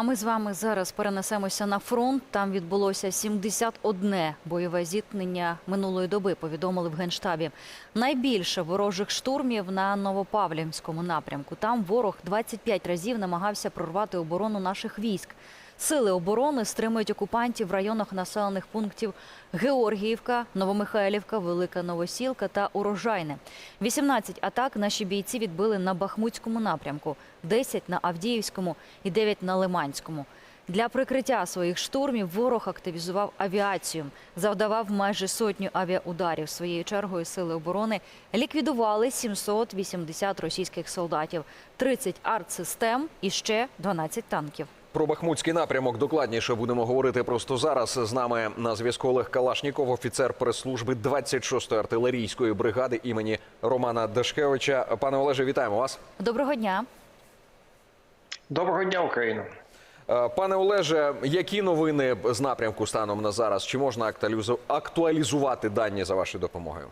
А ми з вами зараз перенесемося на фронт. Там відбулося 71 бойове зіткнення минулої доби. Повідомили в генштабі. Найбільше ворожих штурмів на Новопавлівському напрямку. Там ворог 25 разів намагався прорвати оборону наших військ. Сили оборони стримують окупантів в районах населених пунктів Георгіївка, Новомихайлівка, Велика Новосілка та Урожайне. 18 атак наші бійці відбили на Бахмутському напрямку, 10 на Авдіївському і 9 на Лиманському. Для прикриття своїх штурмів ворог активізував авіацію, завдавав майже сотню авіаударів. Своєю чергою сили оборони ліквідували 780 російських солдатів, 30 артсистем і ще 12 танків. Про Бахмутський напрямок докладніше будемо говорити просто зараз. З нами на зв'язку Олег Калашніков, офіцер прес-служби 26-ї артилерійської бригади імені Романа Дашкевича. Пане Олеже, вітаємо вас. Доброго дня. Доброго дня, Україна. Е, Пане Олеже, які новини з напрямку станом на зараз? Чи можна актуалізу- актуалізувати дані за вашою допомогою?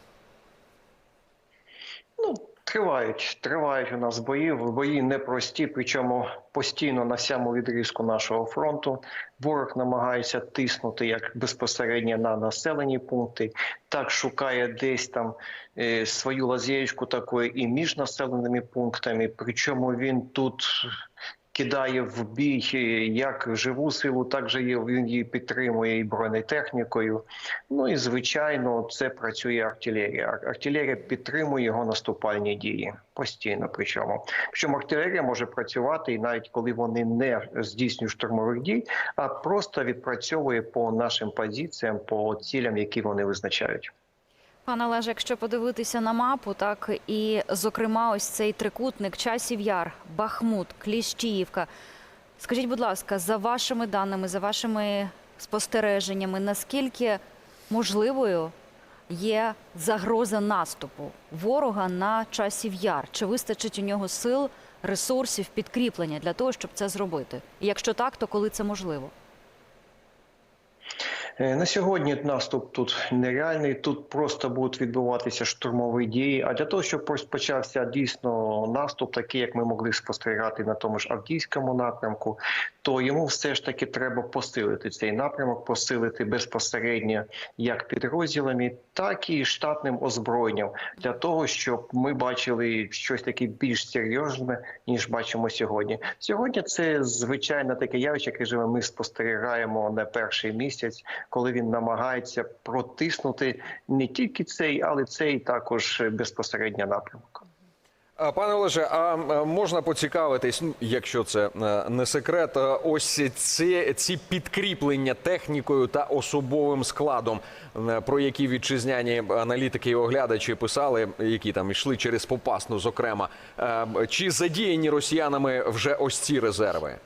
Тривають, тривають у нас бої. Бої непрості, причому постійно на всьому відрізку нашого фронту. Ворог намагається тиснути як безпосередньо на населені пункти, так шукає десь там е, свою лазєчку такою і між населеними пунктами. Причому він тут. Кидає в бій е, як живу силу, так же він її підтримує і бронетехнікою. Ну і звичайно, це працює артилерія. Артилерія підтримує його наступальні дії постійно. Причому причому артилерія може працювати і навіть коли вони не здійснюють штурмових дій, а просто відпрацьовує по нашим позиціям, по цілям, які вони визначають. Пане Олеже, якщо подивитися на мапу, так і зокрема, ось цей трикутник часів яр, Бахмут, Кліщіївка. Скажіть, будь ласка, за вашими даними, за вашими спостереженнями, наскільки можливою є загроза наступу ворога на часів яр? Чи вистачить у нього сил, ресурсів, підкріплення для того, щоб це зробити? І якщо так, то коли це можливо? Е, На сьогодні наступ тут нереальний. Тут просто будуть відбуватися штурмові дії. А для того, щоб розпочався дійсно наступ, такий як ми могли спостерігати на тому ж Авдіївському напрямку, то йому все ж таки треба посилити цей напрямок, посилити безпосередньо як підрозділами, так і штатним озброєнням для того, щоб ми бачили щось таке більш серйозне, ніж бачимо сьогодні. Сьогодні це звичайно таке явище, яке. Ми спостерігаємо не перший місяць, коли він намагається протиснути не тільки цей, але цей також безпосередньо напрямок. Пане Олеже, а можна поцікавитись, ну, якщо це е, не секрет, е, ось ці, ці підкріплення технікою та особовим складом, е, про які вітчизняні аналітики і оглядачі писали, які там йшли через Попасну, зокрема, чи задіяні росіянами вже ось ці резерви?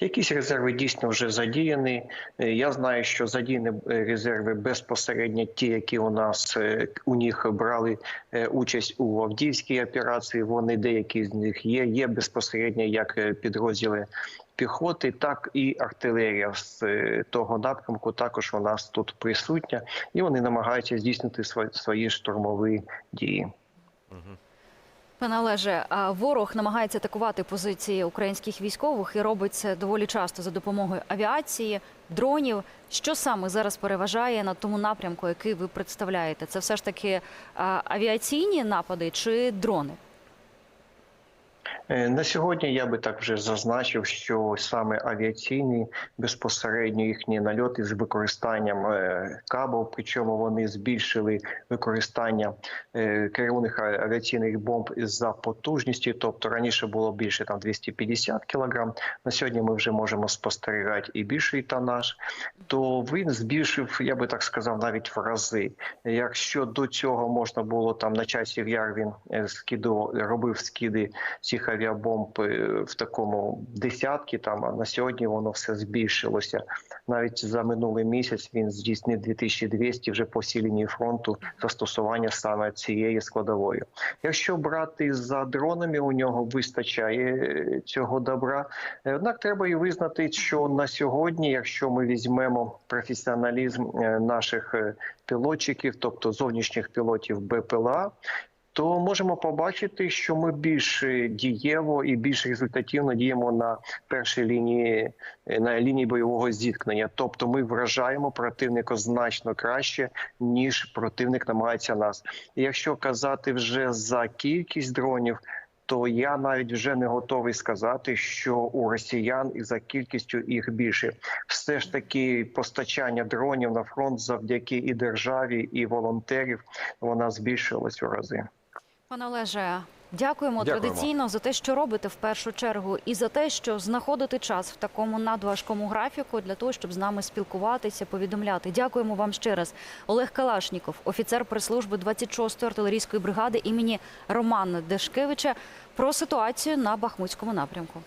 Якісь резерви дійсно вже задіяні. Е, Я знаю, що задіяні е, резерви безпосередньо ті, які у нас е, у них брали участь у Авдіївській операції. Вони деякі з них є. Є безпосередньо як підрозділи піхоти, так і артилерія з того напрямку. Також у нас тут присутня, і вони намагаються здійснити свої штурмові дії. Пане Олеже, ворог намагається атакувати позиції українських військових і робить це доволі часто за допомогою авіації, дронів. Що саме зараз переважає на тому напрямку, який ви представляєте? Це все ж таки авіаційні напади чи дрони? Е, На сьогодні я би так вже зазначив, що саме авіаційні безпосередньо їхні нальоти з використанням е, кабел, причому вони збільшили використання е, керованих а- авіаційних бомб за потужністю. Тобто раніше було більше там 250 кг, На сьогодні ми вже можемо спостерігати і більший тонаж. То він збільшив, я би так сказав, навіть в рази. Якщо до цього можна було там на часі яр він е, робив скиди цих авіабомб в такому десятки, там а на сьогодні воно все збільшилося. Навіть за минулий місяць він здійснив 2200 вже по всій лінії фронту застосування саме цієї складової. Якщо брати за дронами, у нього вистачає е, цього добра. Однак треба і визнати, що на сьогодні, якщо ми візьмемо професіоналізм е, наших е, пілотчиків, тобто зовнішніх пілотів БПЛА, то можемо побачити, що ми більш дієво і більш результативно діємо на першій лінії е, на лінії бойового зіткнення. Тобто, ми вражаємо противника значно краще, ніж противник намагається нас. Якщо казати вже за кількість дронів. То я навіть вже не готовий сказати, що у росіян і за кількістю їх більше. Все ж таки постачання дронів на фронт завдяки і державі, і волонтерів вона збільшилась у рази. Пане Олеже, дякуємо, Дякуємо. традиційно за те, що робите в першу чергу, і за те, що знаходите час в такому надважкому графіку для того, щоб з нами спілкуватися, повідомляти. Дякуємо вам ще раз. Олег Калашніков, офіцер прес-служби 26-ї артилерійської бригади імені Романа Дешкевича, про ситуацію на Бахмутському напрямку.